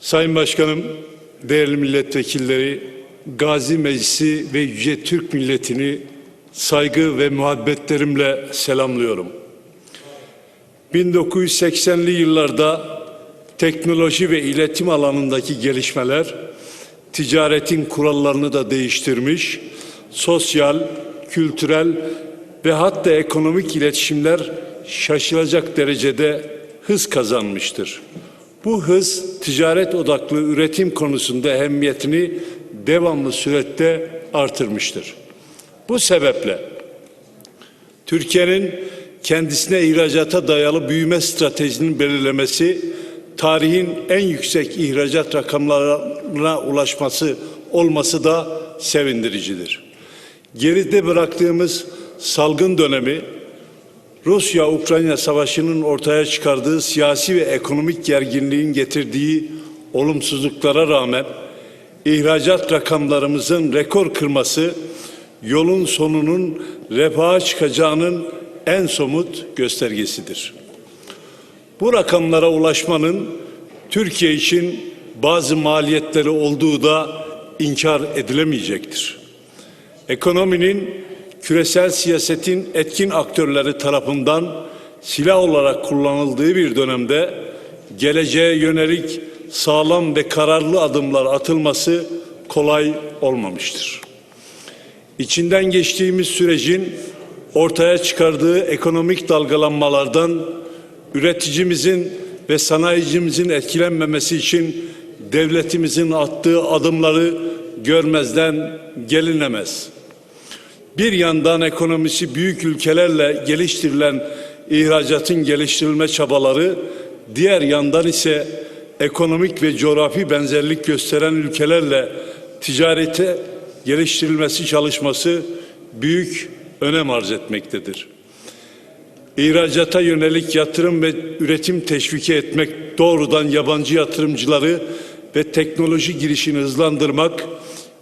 Sayın Başkanım, değerli milletvekilleri, Gazi Meclisi ve Yüce Türk milletini saygı ve muhabbetlerimle selamlıyorum. 1980'li yıllarda teknoloji ve iletim alanındaki gelişmeler ticaretin kurallarını da değiştirmiş, sosyal, kültürel ve hatta ekonomik iletişimler şaşılacak derecede hız kazanmıştır. Bu hız ticaret odaklı üretim konusunda ehemmiyetini devamlı surette artırmıştır. Bu sebeple Türkiye'nin kendisine ihracata dayalı büyüme stratejisinin belirlemesi, tarihin en yüksek ihracat rakamlarına ulaşması olması da sevindiricidir. Geride bıraktığımız salgın dönemi, Rusya-Ukrayna savaşının ortaya çıkardığı siyasi ve ekonomik gerginliğin getirdiği olumsuzluklara rağmen ihracat rakamlarımızın rekor kırması yolun sonunun refaha çıkacağının en somut göstergesidir. Bu rakamlara ulaşmanın Türkiye için bazı maliyetleri olduğu da inkar edilemeyecektir. Ekonominin küresel siyasetin etkin aktörleri tarafından silah olarak kullanıldığı bir dönemde geleceğe yönelik sağlam ve kararlı adımlar atılması kolay olmamıştır. İçinden geçtiğimiz sürecin ortaya çıkardığı ekonomik dalgalanmalardan üreticimizin ve sanayicimizin etkilenmemesi için devletimizin attığı adımları görmezden gelinemez. Bir yandan ekonomisi büyük ülkelerle geliştirilen ihracatın geliştirilme çabaları, diğer yandan ise ekonomik ve coğrafi benzerlik gösteren ülkelerle ticarete geliştirilmesi çalışması büyük önem arz etmektedir. İhracata yönelik yatırım ve üretim teşviki etmek doğrudan yabancı yatırımcıları ve teknoloji girişini hızlandırmak,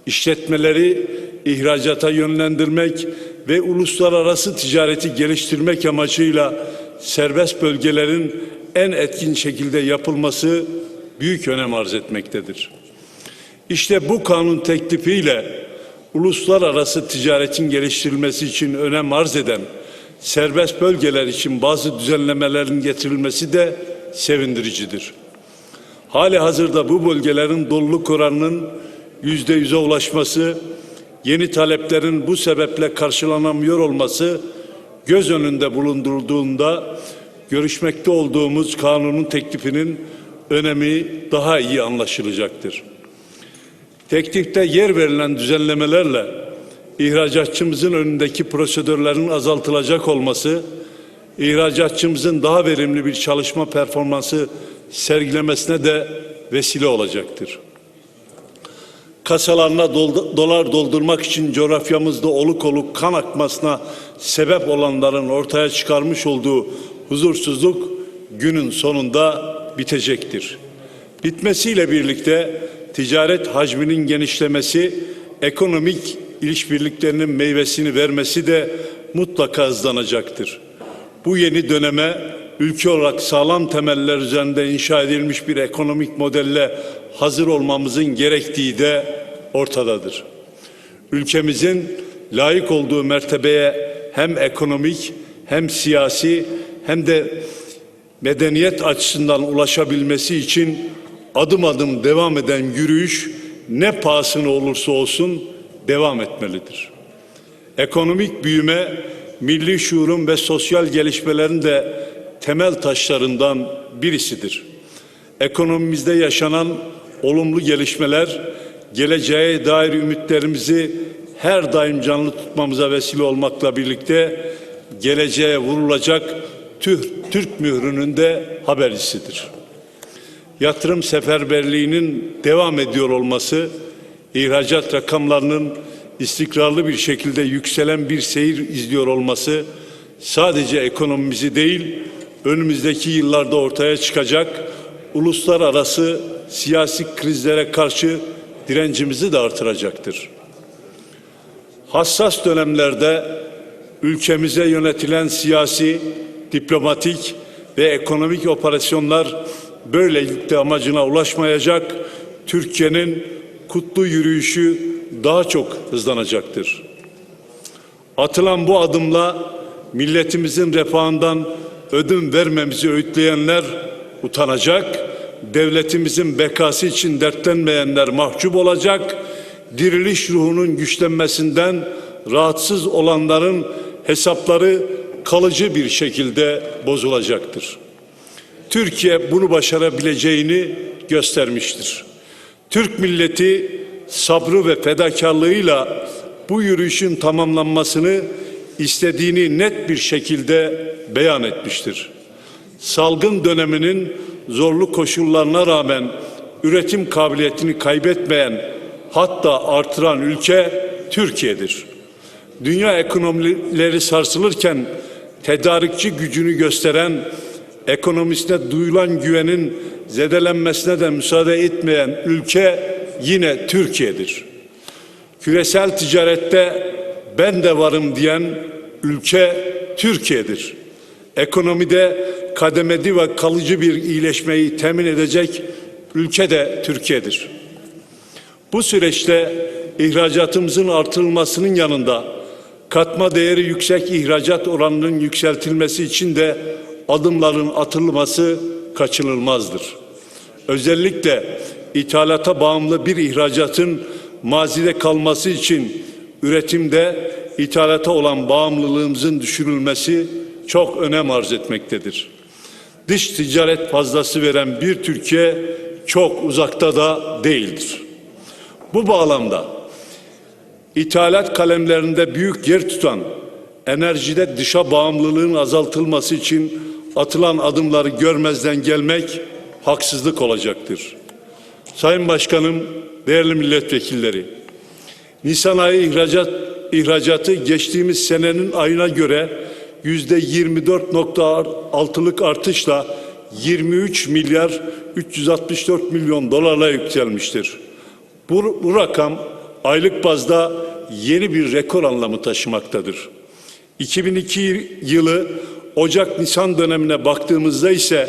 işletmeleri ihracata yönlendirmek ve uluslararası ticareti geliştirmek amacıyla serbest bölgelerin en etkin şekilde yapılması büyük önem arz etmektedir. İşte bu kanun teklifiyle uluslararası ticaretin geliştirilmesi için önem arz eden serbest bölgeler için bazı düzenlemelerin getirilmesi de sevindiricidir. Hali hazırda bu bölgelerin doluluk oranının yüzde yüze ulaşması, yeni taleplerin bu sebeple karşılanamıyor olması göz önünde bulundurulduğunda görüşmekte olduğumuz kanunun teklifinin önemi daha iyi anlaşılacaktır. Teklifte yer verilen düzenlemelerle ihracatçımızın önündeki prosedürlerin azaltılacak olması, ihracatçımızın daha verimli bir çalışma performansı sergilemesine de vesile olacaktır. Kasalarına dolar doldurmak için coğrafyamızda oluk oluk kan akmasına sebep olanların ortaya çıkarmış olduğu huzursuzluk günün sonunda bitecektir. Bitmesiyle birlikte ticaret hacminin genişlemesi, ekonomik ilişbirliklerinin meyvesini vermesi de mutlaka hızlanacaktır. Bu yeni döneme ülke olarak sağlam temeller üzerinde inşa edilmiş bir ekonomik modelle hazır olmamızın gerektiği de ortadadır. Ülkemizin layık olduğu mertebeye hem ekonomik hem siyasi hem de medeniyet açısından ulaşabilmesi için adım adım devam eden yürüyüş ne pahasına olursa olsun devam etmelidir. Ekonomik büyüme, milli şuurun ve sosyal gelişmelerin de temel taşlarından birisidir. Ekonomimizde yaşanan olumlu gelişmeler geleceğe dair ümitlerimizi her daim canlı tutmamıza vesile olmakla birlikte geleceğe vurulacak Türk mührünün de habercisidir. Yatırım seferberliğinin devam ediyor olması, ihracat rakamlarının istikrarlı bir şekilde yükselen bir seyir izliyor olması sadece ekonomimizi değil, önümüzdeki yıllarda ortaya çıkacak uluslararası siyasi krizlere karşı direncimizi de artıracaktır. Hassas dönemlerde ülkemize yönetilen siyasi, diplomatik ve ekonomik operasyonlar böylelikle amacına ulaşmayacak. Türkiye'nin kutlu yürüyüşü daha çok hızlanacaktır. Atılan bu adımla milletimizin refahından ödün vermemizi öğütleyenler utanacak, devletimizin bekası için dertlenmeyenler mahcup olacak, diriliş ruhunun güçlenmesinden rahatsız olanların hesapları kalıcı bir şekilde bozulacaktır. Türkiye bunu başarabileceğini göstermiştir. Türk milleti sabrı ve fedakarlığıyla bu yürüyüşün tamamlanmasını istediğini net bir şekilde beyan etmiştir. Salgın döneminin zorlu koşullarına rağmen üretim kabiliyetini kaybetmeyen hatta artıran ülke Türkiye'dir. Dünya ekonomileri sarsılırken tedarikçi gücünü gösteren ekonomisine duyulan güvenin zedelenmesine de müsaade etmeyen ülke yine Türkiye'dir. Küresel ticarette ben de varım diyen ülke Türkiye'dir. Ekonomide kademeli ve kalıcı bir iyileşmeyi temin edecek ülke de Türkiye'dir. Bu süreçte ihracatımızın artırılmasının yanında katma değeri yüksek ihracat oranının yükseltilmesi için de adımların atılması kaçınılmazdır. Özellikle ithalata bağımlı bir ihracatın mazide kalması için üretimde ithalata olan bağımlılığımızın düşürülmesi çok önem arz etmektedir. Dış ticaret fazlası veren bir Türkiye çok uzakta da değildir. Bu bağlamda ithalat kalemlerinde büyük yer tutan enerjide dışa bağımlılığın azaltılması için atılan adımları görmezden gelmek haksızlık olacaktır. Sayın Başkanım, değerli milletvekilleri, Nisan ayı ihracat, ihracatı geçtiğimiz senenin ayına göre yüzde 24.6'lık artışla 23 milyar 364 milyon dolarla yükselmiştir. Bu, bu rakam aylık bazda yeni bir rekor anlamı taşımaktadır. 2002 yılı Ocak-Nisan dönemine baktığımızda ise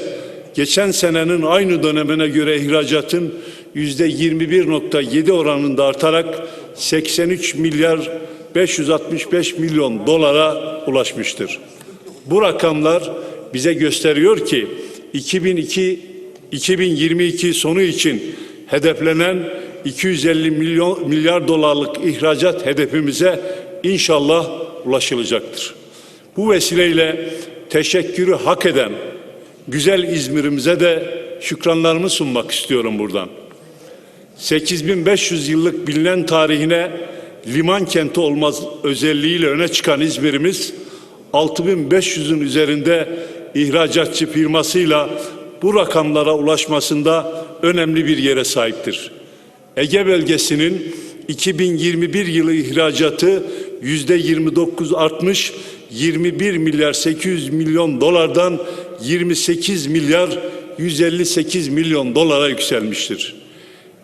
geçen senenin aynı dönemine göre ihracatın yüzde 21.7 oranında artarak 83 milyar 565 milyon dolara ulaşmıştır. Bu rakamlar bize gösteriyor ki 2002 2022 sonu için hedeflenen 250 milyon milyar dolarlık ihracat hedefimize inşallah ulaşılacaktır. Bu vesileyle teşekkürü hak eden güzel İzmir'imize de şükranlarımı sunmak istiyorum buradan. 8500 yıllık bilinen tarihine liman kenti olmaz özelliğiyle öne çıkan İzmir'imiz 6500'ün üzerinde ihracatçı firmasıyla bu rakamlara ulaşmasında önemli bir yere sahiptir. Ege bölgesinin 2021 yılı ihracatı yüzde 29 artmış 21 milyar 800 milyon dolardan 28 milyar 158 milyon dolara yükselmiştir.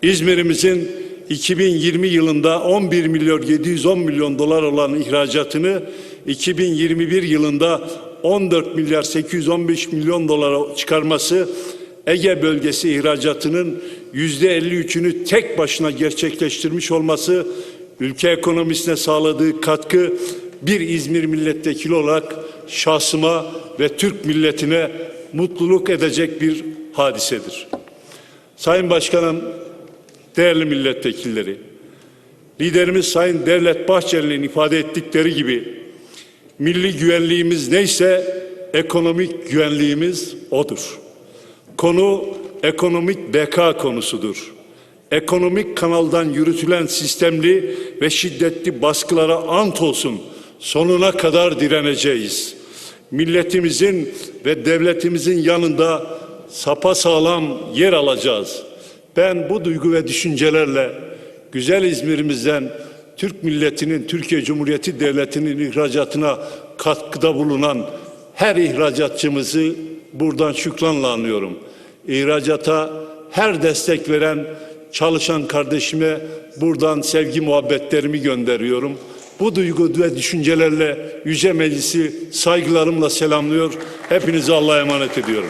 İzmir'imizin 2020 yılında 11 milyar 710 milyon dolar olan ihracatını 2021 yılında 14 milyar 815 milyon dolara çıkarması Ege bölgesi ihracatının yüzde 53'ünü tek başına gerçekleştirmiş olması ülke ekonomisine sağladığı katkı bir İzmir milletvekili olarak şahsıma ve Türk milletine mutluluk edecek bir hadisedir. Sayın Başkanım, değerli milletvekilleri, liderimiz Sayın Devlet Bahçeli'nin ifade ettikleri gibi milli güvenliğimiz neyse ekonomik güvenliğimiz odur. Konu ekonomik beka konusudur. Ekonomik kanaldan yürütülen sistemli ve şiddetli baskılara ant olsun sonuna kadar direneceğiz. Milletimizin ve devletimizin yanında sapa sağlam yer alacağız. Ben bu duygu ve düşüncelerle güzel İzmir'imizden Türk milletinin, Türkiye Cumhuriyeti Devleti'nin ihracatına katkıda bulunan her ihracatçımızı buradan şükranla anıyorum. İhracata her destek veren çalışan kardeşime buradan sevgi muhabbetlerimi gönderiyorum. Bu duygu ve düşüncelerle Yüce Meclisi saygılarımla selamlıyor. Hepinizi Allah'a emanet ediyorum.